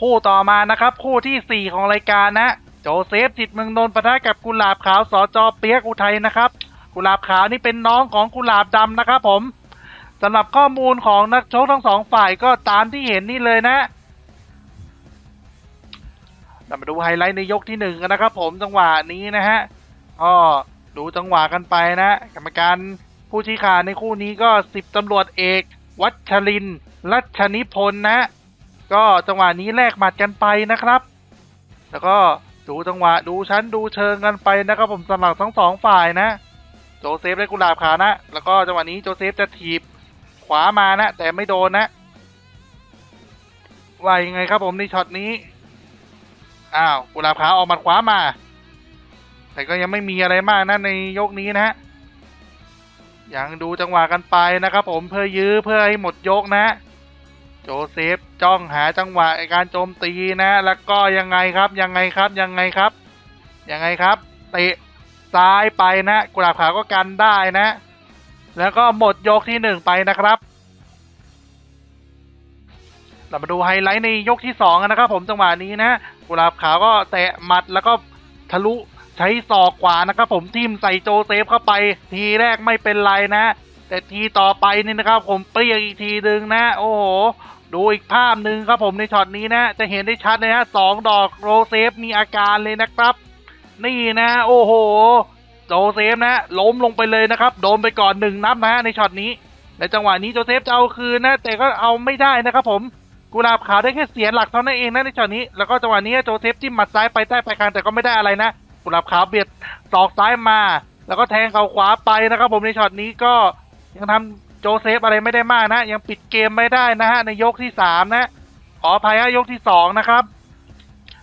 คู่ต่อมานะครับคู่ที่ 4 ของรายการนะ โจเซฟจิตเมืองนนท์ปะทะกับกุหลาบขาวสอจอเปียกอุทัยนะครับ กุหลาบขาวนี่เป็นน้องของกุหลาบดำนะครับผมสำหรับข้อมูลของนักชกทั้งสองฝ่ายก็ตามที่เห็นนี่เลยนะเรามาดูไฮไลท์ในยกที่หนึ่งกันนะครับผมจังหวะนี้นะฮะก็ดูจังหวะกันไปนะกรรมการผู้ชี้ขาดในคู่นี้ก็สิบตำรวจเอก วัชรินรัชนิพนธ์นะ ก็จังหวะนี้แลกหมัดกันไปนะครับ แล้วก็ดูจังหวะดูชั้นดูเชิงกันไปนะครับผมสำหรับทั้งสองฝ่ายนะ โจเซฟและกุหลาบขานะ แล้วก็จังหวะนี้โจเซฟจะถีบขวามานะ แต่ไม่โดนนะว่ายังไงครับผมในช็อตนี้ อ้าวกุหลาบขาออกหมัดขวามา แต่ก็ยังไม่มีอะไรมากนะในยกนี้นะฮะยังดูจังหวะกันไปนะครับผมเพื่อยื้อเพื่อให้หมดยกนะ โจเซฟจ้องหาจังหวะการโจมตีนะ แล้วก็ยังไงครับยังไงครับยังไงครับยังไงครับเตะซ้ายไปนะกุหลาบขาวก็กันได้นะ แล้วก็หมดยกที่หนึ่งไปนะครับ เรามาดูไฮไลท์ในยกที่สองนะครับ ผมจังหวะนี้นะกุหลาบขาวก็แตะหมัดแล้วก็ทะลุใช้ศอกขวานะครับ ผมทิมใส่โจเซฟเข้าไป ทีแรกไม่เป็นไรนะ แต่ทีต่อไปนี่นะครับ ผมเปรี้ยอีกทีหนึ่งนะ โอ้โห ดูอีกภาพหนึ่งครับผมในช็อตนี้นะ จะเห็นได้ชัดเลยฮะสองดอกโรเซฟมีอาการเลยนะครับ นี่นะ โอ้โหโจเซฟนะล้มลงไปเลยนะครับ โดนไปก่อนหนึ่งนับนะฮะในช็อตนี้ในจังหวะนี้โจเซฟจะเอาคืนนะ แต่ก็เอาไม่ได้นะครับผมกุหลาบขาวได้แค่เสียหลักเท่านั้นเองนะในช็อตนี้ แล้วก็จังหวะนี้โจเซฟจิ้มหมัดซ้ายไปใต้ไปกลางแต่ก็ไม่ได้อะไรนะกุหลาบขาวเบียดศอกซ้ายมา แล้วก็แทงเข่าขวาไปนะครับผมในช็อตนี้ก็ ยังทำโจเซฟอะไรไม่ได้มากนะ ยังปิดเกมไม่ได้นะฮะ ในยกที่สามนะ ขออภัยฮะยกที่สองนะครับ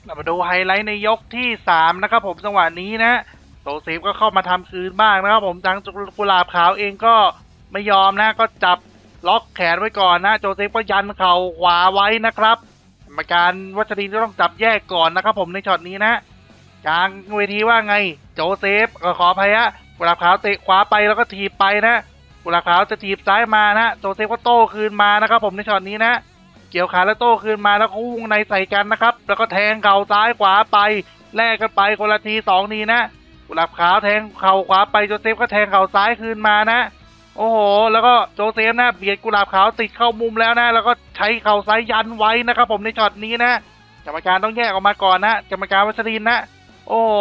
เรามาดูไฮไลท์ในยกที่สามนะครับ ผมจังหวะนี้นะโจเซฟก็เข้ามาทำคืนบ้างนะครับ ผมทางกุลาบขาวเองก็ไม่ยอมนะ ก็จับล็อกแขนไว้ก่อนนะ โจเซฟก็ยันเข่าขวาไว้นะครับกรรมการวัชรินก็ต้องจับแยกก่อนนะครับ ผมในช็อตนี้นะกลางเวทีว่าไง โจเซฟเออขออภัยฮะกุลาบขาวเตะขวาไปแล้วก็ถีบไปนะ กุหลาบขาวจะถีบซ้ายมานะโจเซฟก็โต้คืนมานะครับ ผมในช็อตนี้นะ เกี่ยวขาแล้วโต้คืนมาแล้วก็พุ่งในใส่กันนะครับ แล้วก็แทงเข่าซ้ายขวาไปแลกกันไปคนละทีสองทีนะกุหลาบขาวแทงเข่าขวาไปโจเซฟก็แทงเข่าซ้ายคืนมานะ โอ้โห แล้วก็โจเซฟนะเบียดกุหลาบขาวติดเข้ามุมแล้วนะ แล้วก็ใช้เข่าซ้ายยันไว้นะครับ ผมในช็อตนี้นะกรรมการต้องแยกออกมาก่อนนะกรรมการวัชรินนะ โอ้โห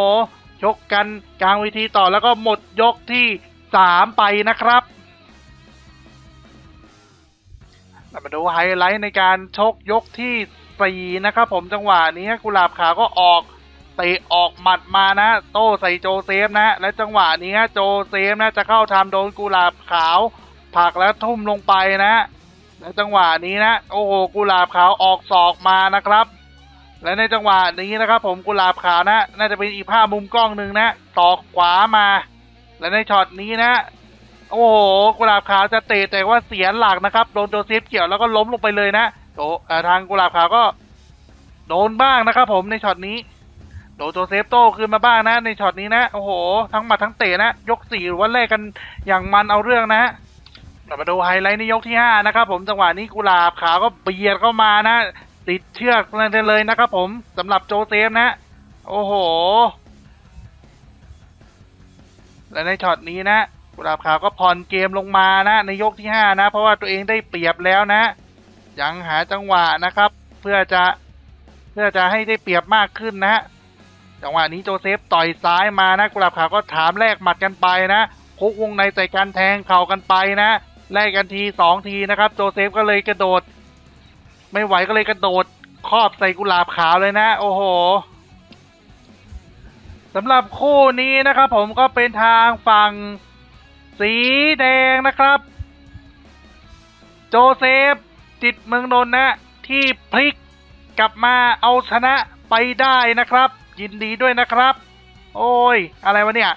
ชกกันกลางเวทีต่อแล้วก็หมดยกที่สามไปนะครับ มาดูไฮไลท์ในการชกยกที่สี่นะครับผมจังหวะนี้กุหลาบขาวก็ออกเตะออกหมัดมานะ โต้ใส่โจเซฟนะ และจังหวะนี้โจเซฟนะจะเข้าทำโดนกุหลาบขาวผักแล้วทุ่มลงไปนะ และจังหวะนี้นะ โอ้โหกุหลาบขาวออกศอกมานะครับ และในจังหวะนี้นะครับ ผมกุหลาบขาวนะ น่าจะเป็นอีกภาพมุมกล้องหนึ่งนะตอกขวามา และในช็อตนี้นะ โอ้โหกุหลาบขาวจะเตะแต่ว่าเสียหลักนะครับโดนโจเซฟเกี่ยวแล้วก็ล้มลงไปเลยนะโจเอ่อทางกุหลาบขาวก็ โดนบ้างนะครับ ผมในช็อตนี้โดนโจเซฟโต้คืนมาบ้างนะ ในช็อตนี้นะโอ้โห ทั้งหมัดทั้งเตะนะยกสี่หรือว่าแลกกันอย่างมันเอาเรื่องนะเรามาดูไฮไลท์ในยกที่ห้านะครับผมจังหวะนี้กุหลาบขาวก็เบียดเข้ามานะ ติดเชือกเลยนะครับผมสำหรับโจเซฟนะ โอ้โหและในช็อตนี้นะ กุหลาบขาวก็ผ่อนเกมลงมานะ ในยกที่ห้านะ เพราะว่าตัวเองได้เปรียบแล้วนะ ยังหาจังหวะนะครับ เพื่อจะเพื่อจะให้ได้เปรียบมากขึ้นนะ จังหวะนี้โจเซฟต่อยซ้ายมานะ กุหลาบขาวก็ถามแลกหมัดกันไปนะคุกวงในใส่การแทงเข่ากันไปนะแลกกันทีสองทีนะครับ โจเซฟก็เลยกระโดด ไม่ไหวก็เลยกระโดดครอบใส่กุหลาบขาวเลยนะ โอ้โหสำหรับคู่นี้นะครับผมก็เป็นทางฝั่ง สีแดงนะครับ โจเซฟ จิตเมืองนนท์นะ ที่พลิกกลับมาเอาชนะไปได้นะครับ ยินดีด้วยนะครับ โอ้ย อะไรวะเนี่ย